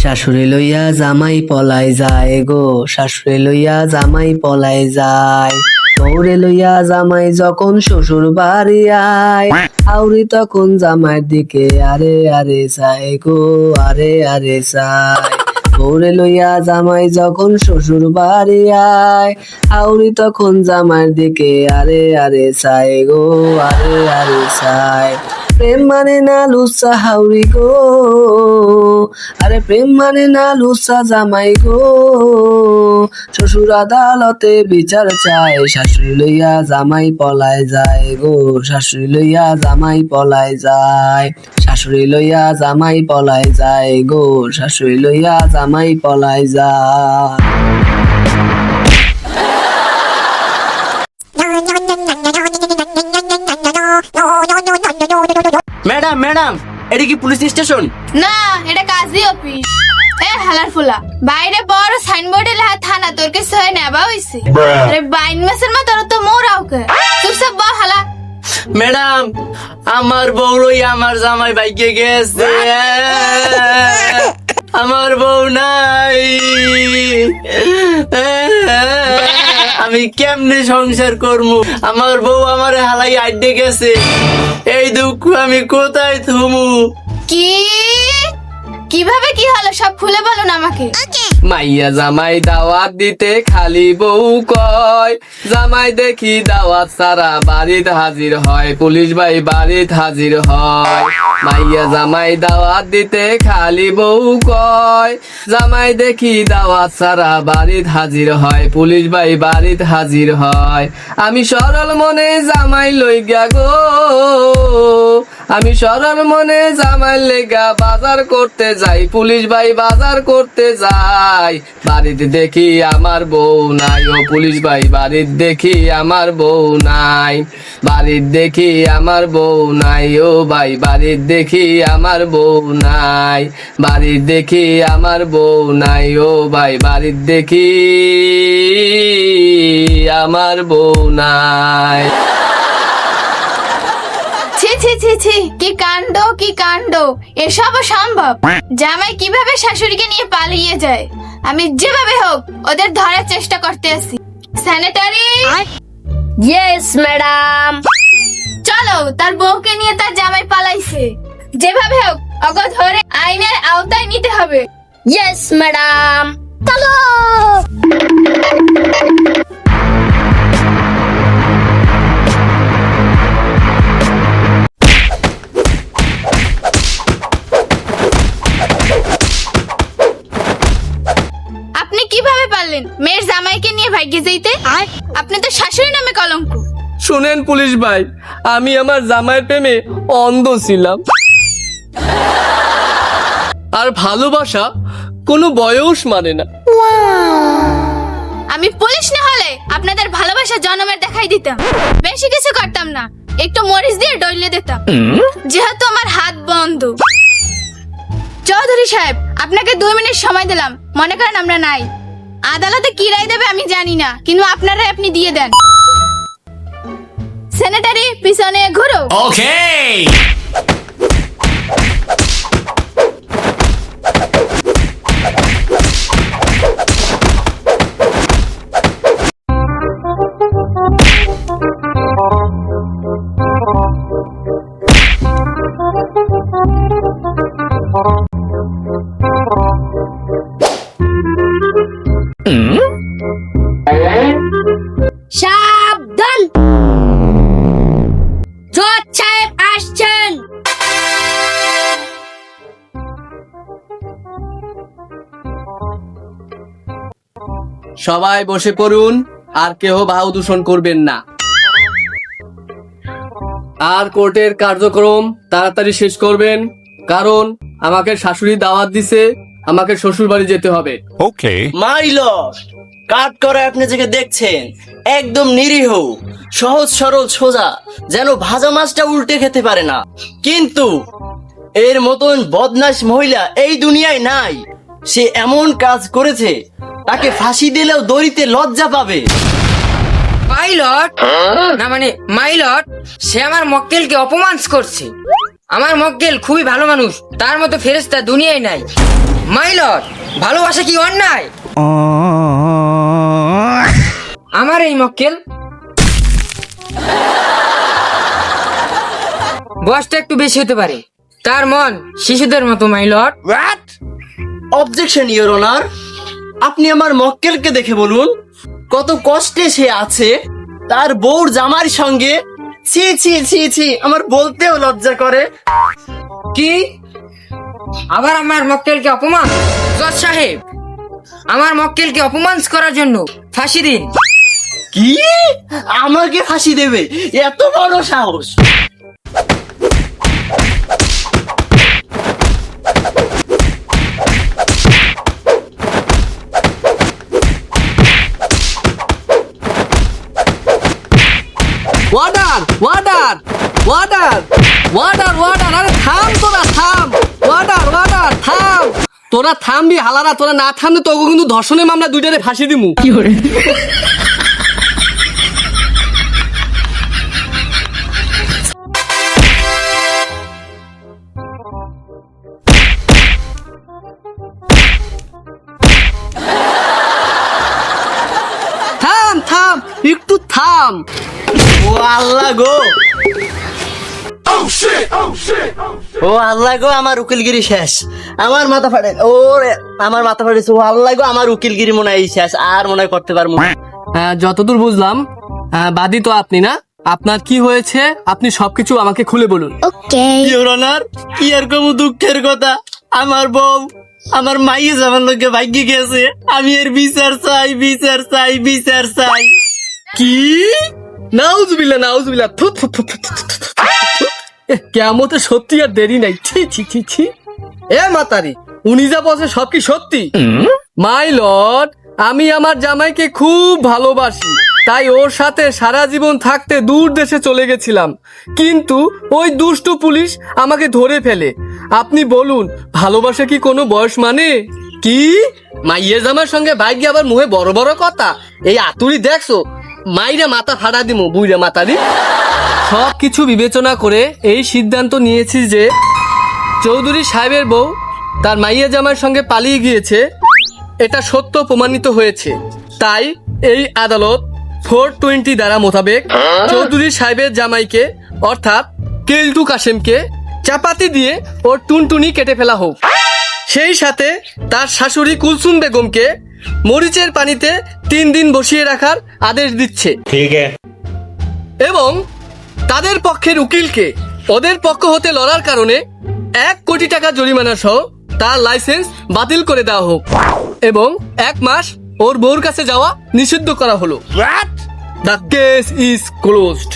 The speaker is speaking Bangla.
শাশুড়ি লইয়া জামাই পলাই যায় গো, শাশুড়ি লইয়া জামাই পলাই যায়। বউরে লইয়া জামাই যখন শ্বশুর বাড়ি আয় আউরি তখন জামাইয়ের দিকে আরে আরে চায় গো, আরে আরে চায় বউরে লইয়া জামাই যখন শ্বশুর বাড়ি আয় আউরি তখন জামাইয়ের দিকে আরে আরে চায় গো, আরে আরে চায় প্রেম মানে না লুসা হাউরি গো। আরে প্রেম মানে না লুসা জামাই গো। শ্বশুর আদালতে বিচার চায়, শাশুড়ি লইয়া জামাই পলায় যায় গো। শাশুড়ি লইয়া জামাই পলায় যায়, শাশুড়ি লইয়া জামাই পলায় যায় গো। শাশুড়ি লইয়া জামাই পলায় যায়। ম্যাডাম ম্যাডাম এটা কি পুলিশ স্টেশন? না এটা কাজী অফিস। এ হালার ফুলা বাইরে বড় সাইনবোর্ডে লেখা থানা তোর কে সহে নেবা হইছে। আরে বাইন মাসের মা তোর তো মোরাও কে চুপচাপ বল হালা। ম্যাডাম আমার বউরই আমার জামাই বাইকে গেছে। আমার বউ নাই। আমি কেমনে সংসার করব? আমার বউ আমার হালাই আড্ডে গেছে। এই দুঃখ আমি কোথায় থমু? কি? কীভাবে কি হলো সব খুলে বলো না আমাকে। মাইয়া জামাই দাওয়াত দিতে খালি বউ কয়। জামাই দেখি দাওয়াত সারা বাড়িত হাজির হয়, পুলিশ ভাই বাড়িত হাজির হয়। মাইয়া জামাই দাওয়াত দিতে খালি বউ কয়। জামাই দেখি দাওয়াত সারা বাড়িত হাজির হয়, পুলিশ ভাই বাড়িত হাজির হয়। আমি সরল মনে জামাই লই গো। আমি সরল মনে জামাই লেগা বাজার করতে যাই। পুলিশ ভাই বাজার করতে যাই। বাড়িতে দেখি আমার বউ নাই। ও পুলিশ ভাই বাড়িতে দেখি আমার বউ নাই। বাড়িতে দেখি আমার বউ নাই। ও ভাই বাড়িতে দেখি আমার বউ নাই। বাড়িতে দেখি আমার বউ নাই। ও ভাই বাড়িতে দেখি আমার বউ নাই। ছি ছি ছি কি কাণ্ড কি কাণ্ড? এসবও সম্ভব। জামাই কীভাবে শাশুড়িকে নিয়ে পালিয়ে যায়? আমি যেভাবে হোক ওদের ধরার চেষ্টা করতে আছি। স্যানিটারি? ইয়েস ম্যাডাম চলো তার বউকে নিয়ে তার জামাই পালাইছে। যেভাবে হোক অগ ধরে আইনের আওতায় নিতে হবে। ইয়েস ম্যাডাম চলো নিয়ে ভাগ্যে যেতে আপনি তো শাশুড়ি নামে কলঙ্ক। শুনেন পুলিশ ভাই আমি আমার জামাইয়ের প্রেমে অন্ধ ছিলাম। আর ভালোবাসা কোনো বয়স মানে না। আমি পুলিশ না হলে আপনাদের ভালোবাসা জনমের দেখাই দিতাম। বেশি কিছু করতাম না একটু মরিচ দিয়ে ডইলে দিতাম। যেহেতু আমার হাত বন্ধ। চৌধুরী সাহেব আপনাকে দুই মিনিট সময় দিলাম মনে করেন আমরা নাই। আদালতে কি রায় দেবে আমি জানি না, কিন্তু আপনারাই আপনি দিয়ে দেন। সেনেটারি পিছনে ঘুরো। ওকে সবাই বসে পড়ুন আর কেহ ভাও দূষণ করবেন না। আর কোর্টের কার্যক্রম তাড়াতাড়ি শেষ করবেন কারণ আমাকে শাশুড়ি দাওয়াত দিছে আমাকে শ্বশুর বাড়ি যেতে হবে। Okay. মাইল কাট করে আপনি যাকে দেখছেন একদম নিরীহ সহজ সরল সোজা যেন ভাজা মাছটা উল্টে খেতে পারে না। কিন্তু এর মতন বদমাস মহিলা এই দুনিয়ায় নাই। সে এমন কাজ করেছে তাকে ফাঁসি দিলেও দড়িতে লজ্জা পাবে। মাইলট না মানে মাইলট সে আমার মক্কেলকে অপমান করছে। আমার মক্কেল খুবই ভালো মানুষ তার মতো ফেরেস্তা দুনিয়ায় নাই। মাইলট ভালোবাসা কি অন্যায়? আমার এই মক্কেল? বয়সটা একটু বেশি হতে পারে। তার মন শিশুদের মতো মাইলট অবজেকশন ইওর অনার আপনি আমার মক্কেলকে দেখে বলুন কত কষ্টে সে আছে। তার বউর জামার সঙ্গে ছি ছি ছি ছি আমার বলতেও লজ্জা করে। কি? আবার আমার মক্কেলকে অপমান? জজ সাহেব আমার মক্কেলকে অপমান করার জন্য ফাঁসি দিন। কি? আমাকে ফাঁসি দেবে? এত বড় সাহস। Warder warder warder warder warder আরে থাম তোরা থাম। ওয়ার্ডার ওয়ার্ডার থাম। তোরা থামবি হালারা তোরা না থামলে তোকে কিন্তু ধর্ষণের মামলা দুইটারে ফাঁসি দিমু। থাম থাম একটু থাম। ও আল্লাহ গো। ও আল্লাহ গো আমার উকিলগিরি শেষ। আমার মাথা ফাটে। ও আমার মাথা ফাটেছে। ও আল্লাহ গো আমার উকিলগিরি মনে হয় শেষ। আর মনে হয় করতে পারব যতদূর বুঝলাম বাদী তো আপনি না। আপনার কি হয়েছে আপনি সবকিছু আমাকে খুলে বলুন। ইওর অনার কি আর কমু দুঃখের কথা? আমার বউ আমার মাইয়ে যাবার লোকে ভাগ্যে গেছে আমি এর বিচার চাই বিচার চাই বিচার চাই। কি? থু থু থু কেমতে সত্যি আর দেরি নাই। ছি ছি ছি ছি। এ মাতারি, উনি যা বসে সব কি সত্যি? মাই লর্ড, আমি আমার জামাইকে খুব ভালোবাসি। তাই ওর সাথে সারা জীবন থাকতে দূর দেশে চলে গেছিলাম। কিন্তু ওই দুষ্টু পুলিশ আমাকে ধরে ফেলে। আপনি বলুন, ভালোবাসা কি কোনো বয়স মানে? কি? মাইয়ে জামার সঙ্গে ভাগ্যে আবার মুহে বড় বড় কথা? এই আতুরি দেখছ মাইরে মাথা ফাড়া দিমু, বুইরে মাথা দি সব কিছু বিবেচনা করে এই সিদ্ধান্ত নিয়েছি যে চৌধুরী সাহেবের বউ তার মাইয়া জামার সঙ্গে পালিয়ে গিয়েছে। এটা সত্য প্রমাণিত হয়েছে। তাই এই আদালত ফোর টোয়েন্টি দ্বারা মোতাবেক চৌধুরী সাহেবের জামাইকে, অর্থাৎ কেলটু কাশেমকে চাপাতি দিয়ে ওর টুনটুনি কেটে ফেলা হোক। সেই সাথে তার শাশুড়ি কুলসুম বেগমকে মরিচের পানিতে তিন দিন বসিয়ে রাখার আদেশ দিচ্ছে। ঠিক এবং তাদের পক্ষের উকিলকে ওদের পক্ষ হতে লড়ার কারণে এক কোটি টাকা জরিমানা সহ তার লাইসেন্স বাতিল করে দেওয়া হোক এবং এক মাস ওর বউর কাছে যাওয়া নিষিদ্ধ করা হলো। The case is closed